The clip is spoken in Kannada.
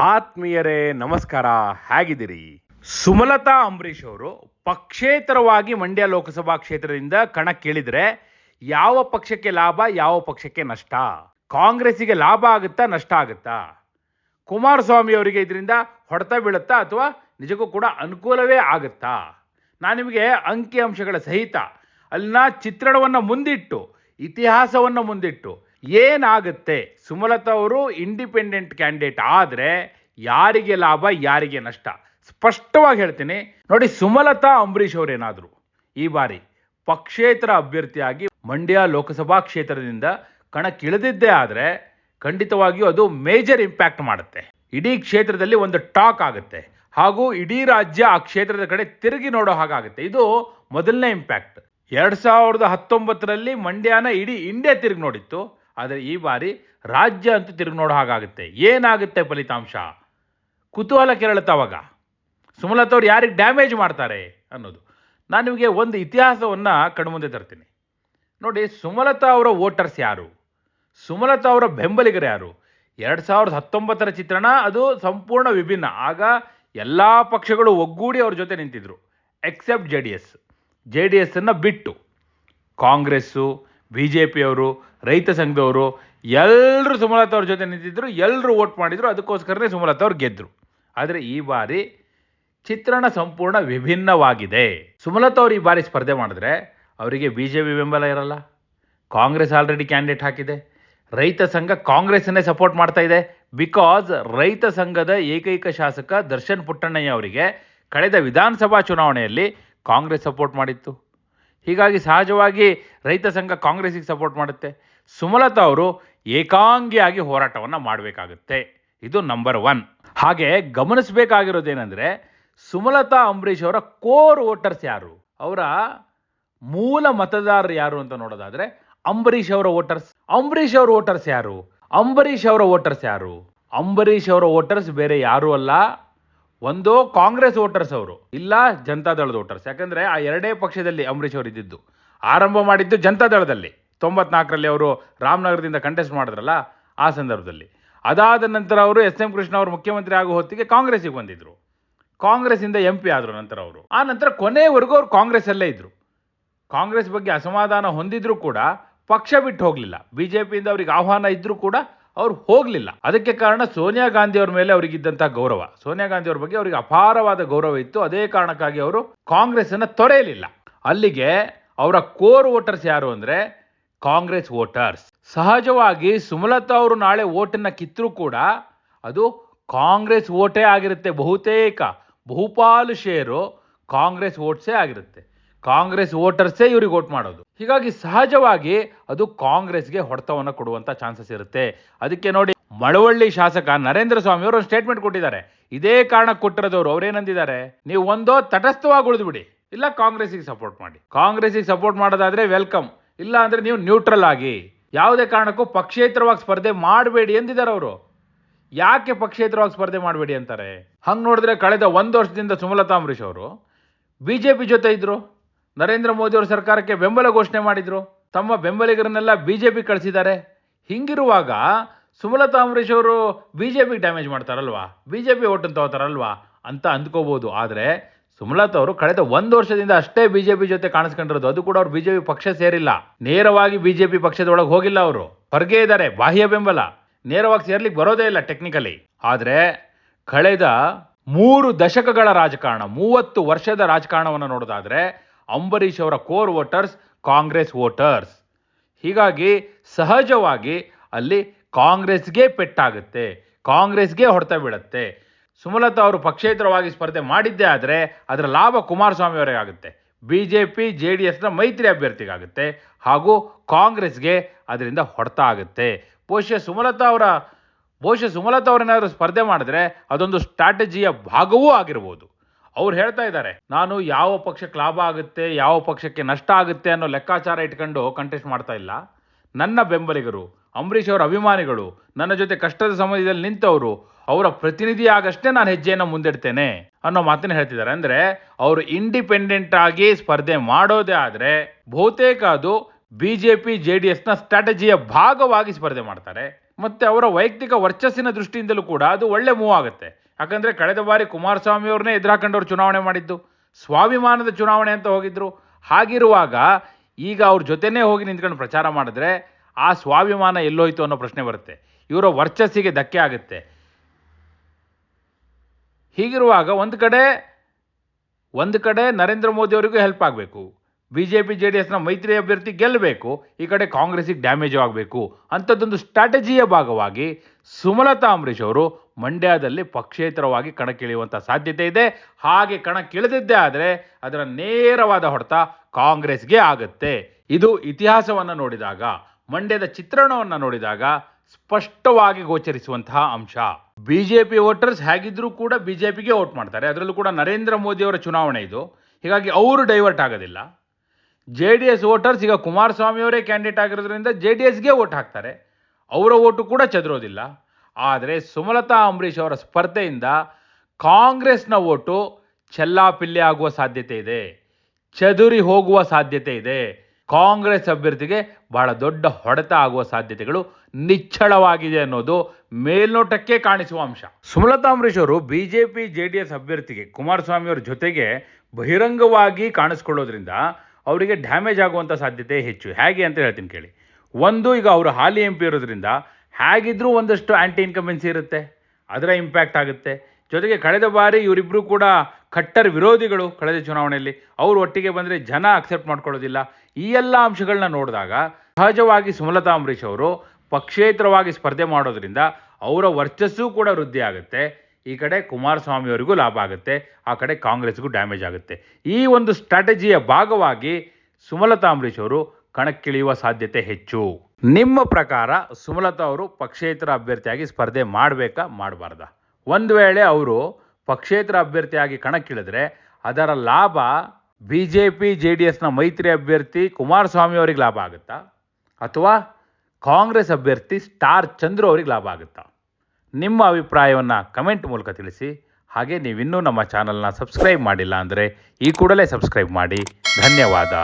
ಆತ್ಮೀಯರೇ, ನಮಸ್ಕಾರ. ಹೇಗಿದ್ದೀರಿ? ಸುಮಲತಾ ಅಂಬರೀಶ್ ಅವರು ಪಕ್ಷೇತರವಾಗಿ ಮಂಡ್ಯ ಲೋಕಸಭಾ ಕ್ಷೇತ್ರದಿಂದ ಕಣಕ್ಕಿಳಿದ್ರೆ ಯಾವ ಪಕ್ಷಕ್ಕೆ ಲಾಭ, ಯಾವ ಪಕ್ಷಕ್ಕೆ ನಷ್ಟ? ಕಾಂಗ್ರೆಸ್ಸಿಗೆ ಲಾಭ ಆಗುತ್ತಾ, ನಷ್ಟ ಆಗುತ್ತಾ? ಕುಮಾರಸ್ವಾಮಿ ಅವರಿಗೆ ಇದರಿಂದ ಹೊಡೆತ ಬೀಳುತ್ತಾ ಅಥವಾ ನಿಜಕ್ಕೂ ಕೂಡ ಅನುಕೂಲವೇ ಆಗುತ್ತಾ? ನಾನು ನಿಮಗೆ ಅಂಕಿ ಅಂಶಗಳ ಸಹಿತ ಅಲ್ಲಿನ ಚಿತ್ರಣವನ್ನು ಮುಂದಿಟ್ಟು, ಇತಿಹಾಸವನ್ನು ಮುಂದಿಟ್ಟು ಏನಾಗುತ್ತೆ? ಸುಮಲತಾ ಅವರು ಇಂಡಿಪೆಂಡೆಂಟ್ ಕ್ಯಾಂಡಿಡೇಟ್ ಆದರೆ ಯಾರಿಗೆ ಲಾಭ, ಯಾರಿಗೆ ನಷ್ಟ? ಸ್ಪಷ್ಟವಾಗಿ ಹೇಳ್ತೀನಿ. ನೋಡಿ, ಸುಮಲತಾ, ಅಂಬರೀಷ್ ಅವರೇನಾದರು ಈ ಬಾರಿ ಪಕ್ಷೇತರ ಅಭ್ಯರ್ಥಿಯಾಗಿ ಮಂಡ್ಯ ಲೋಕಸಭಾ ಕ್ಷೇತ್ರದಿಂದ ಕಣಕ್ಕಿಳಿದಿದ್ದೇ ಆದರೆ ಖಂಡಿತವಾಗಿಯೂ ಅದು ಮೇಜರ್ ಇಂಪ್ಯಾಕ್ಟ್ ಮಾಡುತ್ತೆ. ಇಡೀ ಕ್ಷೇತ್ರದಲ್ಲಿ ಒಂದು ಟಾಕ್ ಆಗುತ್ತೆ. ಹಾಗೂ ಇಡೀ ರಾಜ್ಯ ಆ ಕ್ಷೇತ್ರದ ಕಡೆ ತಿರುಗಿ ನೋಡೋ ಹಾಗಾಗುತ್ತೆ ಇದು ಮೊದಲನೇ ಇಂಪ್ಯಾಕ್ಟ್ ಎರಡ್ ಸಾವಿರದ ಹತ್ತೊಂಬತ್ತರಲ್ಲಿ ಮಂಡ್ಯನ ಇಡೀ ಇಂಡಿಯಾ ತಿರುಗಿ ನೋಡಿತ್ತು. ಆದರೆ ಈ ಬಾರಿ ರಾಜ್ಯ ಅಂತ ತಿರುಗಿ ನೋಡೋ ಹಾಗಾಗುತ್ತೆ. ಏನಾಗುತ್ತೆ ಫಲಿತಾಂಶ? ಕುತೂಹಲ ಕೆರಳುತ್ತೆ ಅವಾಗ. ಸುಮಲತವ್ರು ಯಾರಿಗೆ ಡ್ಯಾಮೇಜ್ ಮಾಡ್ತಾರೆ ಅನ್ನೋದು. ನಾನು ನಿಮಗೆ ಒಂದು ಇತಿಹಾಸವನ್ನು ಕಣ್ಮುಂದೆ ತರ್ತೀನಿ. ನೋಡಿ, ಸುಮಲತಾ ಅವರ ವೋಟರ್ಸ್ ಯಾರು? ಸುಮಲತಾ ಅವರ ಬೆಂಬಲಿಗರು ಯಾರು? ಎರಡು ಸಾವಿರದ ಹತ್ತೊಂಬತ್ತರ ಚಿತ್ರಣ, ಅದು ಸಂಪೂರ್ಣ ವಿಭಿನ್ನ. ಆಗ ಎಲ್ಲ ಪಕ್ಷಗಳು ಒಗ್ಗೂಡಿ ಅವ್ರ ಜೊತೆ ನಿಂತಿದ್ರು. Except J D S J D ಎಸ್ಸನ್ನು ಬಿಟ್ಟು. ಕಾಂಗ್ರೆಸ್ಸು ಬಿ ಜೆ ಪಿಯವರು ರೈತ ಸಂಘದವರು ಎಲ್ಲರೂ ಸುಮಲತಾ ಅವ್ರ ಜೊತೆ ನಿಂತಿದ್ದರು ಎಲ್ಲರೂ ಓಟ್ ಮಾಡಿದರು, ಅದಕ್ಕೋಸ್ಕರನೇ ಸುಮಲತಾ ಅವ್ರು ಗೆದ್ದರು ಆದರೆ ಈ ಬಾರಿ ಚಿತ್ರಣ ಸಂಪೂರ್ಣ ವಿಭಿನ್ನವಾಗಿದೆ. ಸುಮಲತಾ ಅವರು ಈ ಬಾರಿ ಸ್ಪರ್ಧೆ ಮಾಡಿದ್ರೆ ಅವರಿಗೆ ಬಿ ಜೆ ಪಿ ಬೆಂಬಲ ಇರಲ್ಲ. ಕಾಂಗ್ರೆಸ್ ಆಲ್ರೆಡಿ ಕ್ಯಾಂಡಿಡೇಟ್ ಹಾಕಿದೆ. ರೈತ ಸಂಘ ಕಾಂಗ್ರೆಸ್ಸನ್ನೇ ಸಪೋರ್ಟ್ ಮಾಡ್ತಾ ಇದೆ. ಬಿಕಾಸ್ ರೈತ ಸಂಘದ ಏಕೈಕ ಶಾಸಕ ದರ್ಶನ್ ಪುಟ್ಟಣ್ಣಯ್ಯ ಅವರಿಗೆ ಕಳೆದ ವಿಧಾನಸಭಾ ಚುನಾವಣೆಯಲ್ಲಿ ಕಾಂಗ್ರೆಸ್ ಸಪೋರ್ಟ್ ಮಾಡಿತ್ತು. ಹೀಗಾಗಿ ಸಹಜವಾಗಿ ರೈತ ಸಂಘ ಕಾಂಗ್ರೆಸ್ಸಿಗೆ ಸಪೋರ್ಟ್ ಮಾಡುತ್ತೆ. ಸುಮಲತಾ ಅವರು ಏಕಾಂಗಿಯಾಗಿ ಹೋರಾಟವನ್ನು ಮಾಡಬೇಕಾಗುತ್ತೆ. ಇದು ನಂಬರ್ ಒನ್ ಹಾಗೆ ಗಮನಿಸಬೇಕಾಗಿರೋದೇನೆಂದರೆ ಸುಮಲತಾ ಅಂಬರೀಷ್ ಅವರ ಕೋರ್ ವೋಟರ್ಸ್ ಯಾರು? ಅವರ ಮೂಲ ಮತದಾರರು ಯಾರು ಅಂತ ನೋಡೋದಾದರೆ ಅಂಬರೀಷ್ ಅವರ ವೋಟರ್ಸ್ ಅಂಬರೀಷ್ ಅವರ ವೋಟರ್ಸ್ ಯಾರು? ಅಂಬರೀಷ್ ಅವರ ವೋಟರ್ಸ್ ಯಾರು? ಅಂಬರೀಷ್ ಅವರ ವೋಟರ್ಸ್ ಬೇರೆ ಯಾರೂ ಅಲ್ಲ. ಒಂದು ಕಾಂಗ್ರೆಸ್ ವೋಟರ್ಸ್ ಅವರು, ಇಲ್ಲ ಜನತಾದಳದ ವೋಟರ್ಸ್. ಯಾಕಂದ್ರೆ ಆ ಎರಡೇ ಪಕ್ಷದಲ್ಲಿ ಅಂಬರೀಷ್ ಅವರು ಇದ್ದಿದ್ದು. ಆರಂಭ ಮಾಡಿದ್ದು ಜನತಾದಳದಲ್ಲಿ ತೊಂಬತ್ನಾಲ್ಕರಲ್ಲಿ ಅವರು ರಾಮನಗರದಿಂದ ಕಂಟೆಸ್ಟ್ ಮಾಡಿದ್ರಲ್ಲ, ಆ ಸಂದರ್ಭದಲ್ಲಿ. ಅದಾದ ನಂತರ ಅವರು ಎಸ್ ಎಂ ಕೃಷ್ಣ ಅವರು ಮುಖ್ಯಮಂತ್ರಿ ಆಗೋ ಹೊತ್ತಿಗೆ ಕಾಂಗ್ರೆಸ್ಸಿಗೆ ಬಂದಿದ್ರು. ಕಾಂಗ್ರೆಸ್ಸಿಂದ ಎಂ ಪಿ ಆದರು ನಂತರ ಅವರು. ಆ ನಂತರ ಕೊನೆಯವರೆಗೂ ಅವರು ಕಾಂಗ್ರೆಸ್ಸಲ್ಲೇ ಇದ್ದರು ಕಾಂಗ್ರೆಸ್ ಬಗ್ಗೆ ಅಸಮಾಧಾನ ಹೊಂದಿದ್ರು ಕೂಡ ಪಕ್ಷ ಬಿಟ್ಟು ಹೋಗಲಿಲ್ಲ. ಬಿಜೆಪಿಯಿಂದ ಅವ್ರಿಗೆ ಆಹ್ವಾನ ಇದ್ದರೂ ಕೂಡ ಅವ್ರು ಹೋಗಲಿಲ್ಲ. ಅದಕ್ಕೆ ಕಾರಣ ಸೋನಿಯಾ ಗಾಂಧಿ ಅವರ ಮೇಲೆ ಅವರಿಗಿದ್ದಂತಹ ಗೌರವ. ಸೋನಿಯಾ ಗಾಂಧಿ ಅವರ ಬಗ್ಗೆ ಅವರಿಗೆ ಅಪಾರವಾದ ಗೌರವ ಇತ್ತು. ಅದೇ ಕಾರಣಕ್ಕಾಗಿ ಅವರು ಕಾಂಗ್ರೆಸ್ ಅನ್ನ ತೊರೆಯಲಿಲ್ಲ. ಅಲ್ಲಿಗೆ ಅವರ ಕೋರ್ ವೋಟರ್ಸ್ ಯಾರು ಅಂದ್ರೆ ಕಾಂಗ್ರೆಸ್ ವೋಟರ್ಸ್. ಸಹಜವಾಗಿ ಸುಮಲತಾ ಅವರು ನಾಳೆ ಓಟನ್ನ ಕಿತ್ತರೂ ಕೂಡ ಅದು ಕಾಂಗ್ರೆಸ್ ಓಟೇ ಆಗಿರುತ್ತೆ ಬಹುತೇಕ. ಬಹುಪಾಲು ಶೇರು ಕಾಂಗ್ರೆಸ್ ವೋಟ್ಸೇ ಆಗಿರುತ್ತೆ. ಕಾಂಗ್ರೆಸ್ ವೋಟರ್ಸೇ ಇವ್ರಿಗೆ ವೋಟ್ ಮಾಡೋದು. ಹೀಗಾಗಿ ಸಹಜವಾಗಿ ಅದು ಕಾಂಗ್ರೆಸ್ಗೆ ಹೊಡೆತವನ್ನು ಕೊಡುವಂತ ಚಾನ್ಸಸ್ ಇರುತ್ತೆ. ಅದಕ್ಕೆ ನೋಡಿ ಮಳವಳ್ಳಿ ಶಾಸಕ ನರೇಂದ್ರ ಸ್ವಾಮಿ ಅವರು ಸ್ಟೇಟ್ಮೆಂಟ್ ಕೊಟ್ಟಿದ್ದಾರೆ. ಇದೇ ಕಾರಣ ಕೊಟ್ಟಿರೋದವ್ರು ಅವ್ರೇನಂದಿದ್ದಾರೆ ನೀವು ಒಂದೋ ತಟಸ್ಥವಾಗಿ ಉಳಿದ್ಬಿಡಿ. ಇಲ್ಲ ಕಾಂಗ್ರೆಸ್ಸಿಗೆ ಸಪೋರ್ಟ್ ಮಾಡಿ. ಕಾಂಗ್ರೆಸ್ಸಿಗೆ ಸಪೋರ್ಟ್ ಮಾಡೋದಾದ್ರೆ ವೆಲ್ಕಮ್ ಇಲ್ಲ ಅಂದ್ರೆ ನೀವು ನ್ಯೂಟ್ರಲ್ ಆಗಿ. ಯಾವುದೇ ಕಾರಣಕ್ಕೂ ಪಕ್ಷೇತರವಾಗಿ ಸ್ಪರ್ಧೆ ಮಾಡಬೇಡಿ ಎಂದಿದ್ದಾರೆ ಅವರು. ಯಾಕೆ ಪಕ್ಷೇತರವಾಗಿ ಸ್ಪರ್ಧೆ ಮಾಡಬೇಡಿ ಅಂತಾರೆ? ಹಂಗೆ ನೋಡಿದ್ರೆ ಕಳೆದ ಒಂದು ವರ್ಷದಿಂದ ಸುಮಲತಾ ಅಂಬರೀಷ್ ಅವರು ಬಿ ಜೆ ಪಿ ಜೊತೆ ಇದ್ರು. ನರೇಂದ್ರ ಮೋದಿ ಅವರ ಸರ್ಕಾರಕ್ಕೆ ಬೆಂಬಲ ಘೋಷಣೆ ಮಾಡಿದ್ರು. ತಮ್ಮ ಬೆಂಬಲಿಗರನ್ನೆಲ್ಲ ಬಿ ಜೆ ಪಿ ಕಳಿಸಿದ್ದಾರೆ. ಹಿಂಗಿರುವಾಗ ಸುಮಲತಾ ಅಂಬರೀಷ್ ಅವರು ಬಿ ಜೆ ಪಿಗೆ ಡ್ಯಾಮೇಜ್ ಮಾಡ್ತಾರಲ್ವಾ? ಬಿ ಜೆ ಪಿ ಓಟನ್ನು ತಗೋತಾರಲ್ವಾ ಅಂತ ಅಂದ್ಕೋಬೋದು. ಆದರೆ ಸುಮಲತಾ ಅವರು ಕಳೆದ ಒಂದು ವರ್ಷದಿಂದ ಅಷ್ಟೇ ಬಿ ಜೆ ಪಿ ಜೊತೆ ಕಾಣಿಸ್ಕೊಂಡಿರೋದು. ಅದು ಕೂಡ ಅವ್ರು ಪಿ ಪಕ್ಷ ಸೇರಿಲ್ಲ. ನೇರವಾಗಿ ಬಿ ಜೆ ಪಿ ಪಕ್ಷದೊಳಗೆ ಹೋಗಿಲ್ಲ ಅವರು. ಹೊರಗೆ ಇದ್ದಾರೆ. ಬಾಹ್ಯ ಬೆಂಬಲ. ನೇರವಾಗಿ ಸೇರ್ಲಿಕ್ಕೆ ಬರೋದೇ ಇಲ್ಲ ಟೆಕ್ನಿಕಲಿ ಆದರೆ ಕಳೆದ ಮೂರು ದಶಕಗಳ ರಾಜಕಾರಣ, ಮೂವತ್ತು ವರ್ಷದ ರಾಜಕಾರಣವನ್ನು ನೋಡೋದಾದ್ರೆ ಅಂಬರೀಷ್ ಅವರ ಕೋರ್ ವೋಟರ್ಸ್, ಕಾಂಗ್ರೆಸ್ ವೋಟರ್ಸ್. ಹೀಗಾಗಿ ಸಹಜವಾಗಿ ಅಲ್ಲಿ ಕಾಂಗ್ರೆಸ್ಗೆ ಪೆಟ್ಟಾಗುತ್ತೆ, ಕಾಂಗ್ರೆಸ್ಗೆ ಹೊಡೆತ ಬೀಳುತ್ತೆ. ಸುಮಲತಾ ಅವರು ಪಕ್ಷೇತರವಾಗಿ ಸ್ಪರ್ಧೆ ಮಾಡಿದ್ದೇ ಆದರೆ ಅದರ ಲಾಭ ಕುಮಾರಸ್ವಾಮಿ ಅವರಿಗೆ ಆಗುತ್ತೆ. B J P J D ಎಸ್ನ ಮೈತ್ರಿ ಅಭ್ಯರ್ಥಿಗಾಗುತ್ತೆ ಹಾಗೂ ಕಾಂಗ್ರೆಸ್ಗೆ ಅದರಿಂದ ಹೊಡೆತ ಆಗುತ್ತೆ. ಬಹುಶಃ ಸುಮಲತಾ ಅವರ, ಬಹುಶಃ ಸುಮಲತಾ ಅವರೇನಾದರೂ ಸ್ಪರ್ಧೆ ಮಾಡಿದ್ರೆ ಅದೊಂದು ಸ್ಟ್ರಾಟಜಿಯ ಭಾಗವೂ ಆಗಿರ್ಬೋದು. ಅವ್ರು ಹೇಳ್ತಾ ಇದ್ದಾರೆ, ನಾನು ಯಾವ ಪಕ್ಷಕ್ಕೆ ಲಾಭ ಆಗುತ್ತೆ, ಯಾವ ಪಕ್ಷಕ್ಕೆ ನಷ್ಟ ಆಗುತ್ತೆ ಅನ್ನೋ ಲೆಕ್ಕಾಚಾರ ಇಟ್ಕೊಂಡು ಕಂಟೆಸ್ಟ್ ಮಾಡ್ತಾ ಇಲ್ಲ. ನನ್ನ ಬೆಂಬಲಿಗರು, ಅಂಬರೀಷ್ ಅವರ ಅಭಿಮಾನಿಗಳು, ನನ್ನ ಜೊತೆ ಕಷ್ಟದ ಸಮಯದಲ್ಲಿ ನಿಂತವರು, ಅವರ ಪ್ರತಿನಿಧಿಯಾಗಷ್ಟೇ ನಾನು ಹೆಜ್ಜೆಯನ್ನು ಮುಂದಿಡ್ತೇನೆ ಅನ್ನೋ ಮಾತನ್ನು ಹೇಳ್ತಿದ್ದಾರೆ. ಅಂದರೆ ಅವರು ಇಂಡಿಪೆಂಡೆಂಟ್ ಆಗಿ ಸ್ಪರ್ಧೆ ಮಾಡೋದೇ ಆದರೆ ಬಹುತೇಕ ಅದು ಬಿಜೆಪಿ ಜೆ ಡಿ ಎಸ್ನ ಸ್ಟ್ರಾಟಜಿಯ ಭಾಗವಾಗಿ ಸ್ಪರ್ಧೆ ಮಾಡ್ತಾರೆ. ಮತ್ತು ಅವರ ವೈಯಕ್ತಿಕ ವರ್ಚಸ್ಸಿನ ದೃಷ್ಟಿಯಿಂದಲೂ ಕೂಡ ಅದು ಒಳ್ಳೆ ಮೂವ್ ಆಗುತ್ತೆ. ಯಾಕಂದರೆ ಕಳೆದ ಬಾರಿ ಕುಮಾರಸ್ವಾಮಿ ಅವ್ರನ್ನೇ ಎದುರಾಕೊಂಡವ್ರು ಚುನಾವಣೆ ಮಾಡಿದ್ದು, ಸ್ವಾಭಿಮಾನದ ಚುನಾವಣೆ ಅಂತ ಹೋಗಿದ್ರು. ಹಾಗಿರುವಾಗ ಈಗ ಅವ್ರ ಜೊತೆನೇ ಹೋಗಿ ನಿಂತ್ಕೊಂಡು ಪ್ರಚಾರ ಮಾಡಿದ್ರೆ ಆ ಸ್ವಾಭಿಮಾನ ಎಲ್ಲೋಯ್ತು ಅನ್ನೋ ಪ್ರಶ್ನೆ ಬರುತ್ತೆ. ಇವರ ವರ್ಚಸ್ಸಿಗೆ ಧಕ್ಕೆ ಆಗುತ್ತೆ. ಹೀಗಿರುವಾಗ ಒಂದು ಕಡೆ ಒಂದು ಕಡೆ ನರೇಂದ್ರ ಮೋದಿ ಅವರಿಗೂ ಹೆಲ್ಪ್ ಆಗಬೇಕು. B J P J D ಎಸ್ನ ಮೈತ್ರಿ ಅಭ್ಯರ್ಥಿ ಗೆಲ್ಲಬೇಕು ಈ ಕಡೆ ಕಾಂಗ್ರೆಸ್ಸಿಗೆ ಡ್ಯಾಮೇಜ್ ಆಗಬೇಕು. ಅಂಥದ್ದೊಂದು ಸ್ಟ್ರಾಟಜಿಯ ಭಾಗವಾಗಿ ಸುಮಲತಾ ಅಂಬರೀಷ್ ಅವರು ಮಂಡ್ಯದಲ್ಲಿ ಪಕ್ಷೇತರವಾಗಿ ಕಣಕ್ಕಿಳಿಯುವಂಥ ಸಾಧ್ಯತೆ ಇದೆ. ಹಾಗೆ ಕಣಕ್ಕಿಳಿದಿದ್ದೇ ಆದರೆ ಅದರ ನೇರವಾದ ಹೊಡೆತ ಕಾಂಗ್ರೆಸ್ಗೆ ಆಗುತ್ತೆ. ಇದು ಇತಿಹಾಸವನ್ನು ನೋಡಿದಾಗ, ಮಂಡ್ಯದ ಚಿತ್ರಣವನ್ನು ನೋಡಿದಾಗ ಸ್ಪಷ್ಟವಾಗಿ ಗೋಚರಿಸುವಂತಹ ಅಂಶ. ಬಿಜೆಪಿ ವೋಟರ್ಸ್ ಹೇಗಿದ್ರೂ ಕೂಡ ಬಿಜೆಪಿಗೆ ವೋಟ್ ಮಾಡ್ತಾರೆ. ಅದರಲ್ಲೂ ಕೂಡ ನರೇಂದ್ರ ಮೋದಿಯವರ ಚುನಾವಣೆ ಇದು. ಹೀಗಾಗಿ ಅವರು ಡೈವರ್ಟ್ ಆಗೋದಿಲ್ಲ. ಜೆ ಡಿ ಎಸ್ ವೋಟರ್ಸ್ ಈಗ ಕುಮಾರಸ್ವಾಮಿಯವರೇ ಕ್ಯಾಂಡಿಡೇಟ್ ಆಗಿರೋದ್ರಿಂದ ಜೆ ಡಿ ಎಸ್ಗೆ ವೋಟ್ ಹಾಕ್ತಾರೆ. ಅವರ ಓಟು ಕೂಡ ಚದುರೋದಿಲ್ಲ. ಆದರೆ ಸುಮಲತಾ ಅಂಬರೀಷ್ ಅವರ ಸ್ಪರ್ಧೆಯಿಂದ ಕಾಂಗ್ರೆಸ್ನ ಓಟು ಚೆಲ್ಲಾಪಿಲ್ಲಿ ಆಗುವ ಸಾಧ್ಯತೆ ಇದೆ. ಚದುರಿ ಹೋಗುವ ಸಾಧ್ಯತೆ ಇದೆ. ಕಾಂಗ್ರೆಸ್ ಅಭ್ಯರ್ಥಿಗೆ ಬಹಳ ದೊಡ್ಡ ಹೊಡೆತ ಆಗುವ ಸಾಧ್ಯತೆಗಳು ನಿಚ್ಚಳವಾಗಿದೆ ಅನ್ನೋದು ಮೇಲ್ನೋಟಕ್ಕೆ ಕಾಣಿಸುವ ಅಂಶ. ಸುಮಲತಾ ಅಂಬರೀಷ್ ಅವರು ಬಿಜೆಪಿ ಜೆ ಡಿ ಎಸ್ ಅಭ್ಯರ್ಥಿಗೆ ಕುಮಾರಸ್ವಾಮಿ ಅವರ ಜೊತೆಗೆ ಬಹಿರಂಗವಾಗಿ ಕಾಣಿಸ್ಕೊಳ್ಳೋದ್ರಿಂದ ಅವರಿಗೆ ಡ್ಯಾಮೇಜ್ ಆಗುವಂಥ ಸಾಧ್ಯತೆ ಹೆಚ್ಚು. ಹೇಗೆ ಅಂತ ಹೇಳ್ತೀನಿ ಕೇಳಿ. ಒಂದು, ಈಗ ಅವರು ಹಾಲಿ ಎಂ ಪಿ ಇರೋದ್ರಿಂದ ಹೇಗಿದ್ರೂ ಒಂದಷ್ಟು ಆ್ಯಂಟಿ ಇನ್ಕಮೆನ್ಸಿ ಇರುತ್ತೆ, ಅದರ ಇಂಪ್ಯಾಕ್ಟ್ ಆಗುತ್ತೆ. ಜೊತೆಗೆ ಕಳೆದ ಬಾರಿ ಇವರಿಬ್ಬರು ಕೂಡ ಕಟ್ಟರ್ ವಿರೋಧಿಗಳು ಕಳೆದ ಚುನಾವಣೆಯಲ್ಲಿ, ಅವರು ಒಟ್ಟಿಗೆ ಬಂದರೆ ಜನ ಅಕ್ಸೆಪ್ಟ್ ಮಾಡ್ಕೊಳ್ಳೋದಿಲ್ಲ. ಈ ಎಲ್ಲ ಅಂಶಗಳನ್ನ ನೋಡಿದಾಗ ಸಹಜವಾಗಿ ಸುಮಲತಾ ಅಂಬರೀಷ್ ಅವರು ಪಕ್ಷೇತರವಾಗಿ ಸ್ಪರ್ಧೆ ಮಾಡೋದ್ರಿಂದ ಅವರ ವರ್ಚಸ್ಸು ಕೂಡ ವೃದ್ಧಿ ಆಗುತ್ತೆ. ಈ ಕಡೆ ಕುಮಾರಸ್ವಾಮಿ ಅವರಿಗೂ ಲಾಭ ಆಗುತ್ತೆ, ಆ ಕಡೆ ಕಾಂಗ್ರೆಸ್ಗೂ ಡ್ಯಾಮೇಜ್ ಆಗುತ್ತೆ. ಈ ಒಂದು ಸ್ಟ್ರಾಟಜಿಯ ಭಾಗವಾಗಿ ಸುಮಲತಾ ಅಂಬರೀಷ್ ಅವರು ಕಣಕ್ಕಿಳಿಯುವ ಸಾಧ್ಯತೆ ಹೆಚ್ಚು. ನಿಮ್ಮ ಪ್ರಕಾರ ಸುಮಲತಾ ಅವರು ಪಕ್ಷೇತರ ಅಭ್ಯರ್ಥಿಯಾಗಿ ಸ್ಪರ್ಧೆ ಮಾಡಬೇಕಾ, ಮಾಡಬಾರ್ದ? ಒಂದು ವೇಳೆ ಅವರು ಪಕ್ಷೇತರ ಅಭ್ಯರ್ಥಿಯಾಗಿ ಕಣಕ್ಕಿಳಿದ್ರೆ ಅದರ ಲಾಭ B J P J D ಎಸ್ನ ಮೈತ್ರಿ ಅಭ್ಯರ್ಥಿ ಕುಮಾರಸ್ವಾಮಿ ಅವರಿಗೆ ಲಾಭ ಆಗುತ್ತಾ? ಅಥವಾ ಕಾಂಗ್ರೆಸ್ ಅಭ್ಯರ್ಥಿ ಸ್ಟಾರ್ ಚಂದ್ರು ಅವರಿಗೆ ಲಾಭ ಆಗುತ್ತಾ? ನಿಮ್ಮ ಅಭಿಪ್ರಾಯವನ್ನು ಕಮೆಂಟ್ ಮೂಲಕ ತಿಳಿಸಿ. ಹಾಗೆ ನೀವಿನ್ನೂ ನಮ್ಮ ಚಾನಲ್ನ ಸಬ್ಸ್ಕ್ರೈಬ್ ಮಾಡಿಲ್ಲ ಅಂದರೆ ಈ ಕೂಡಲೇ ಸಬ್ಸ್ಕ್ರೈಬ್ ಮಾಡಿ. ಧನ್ಯವಾದ.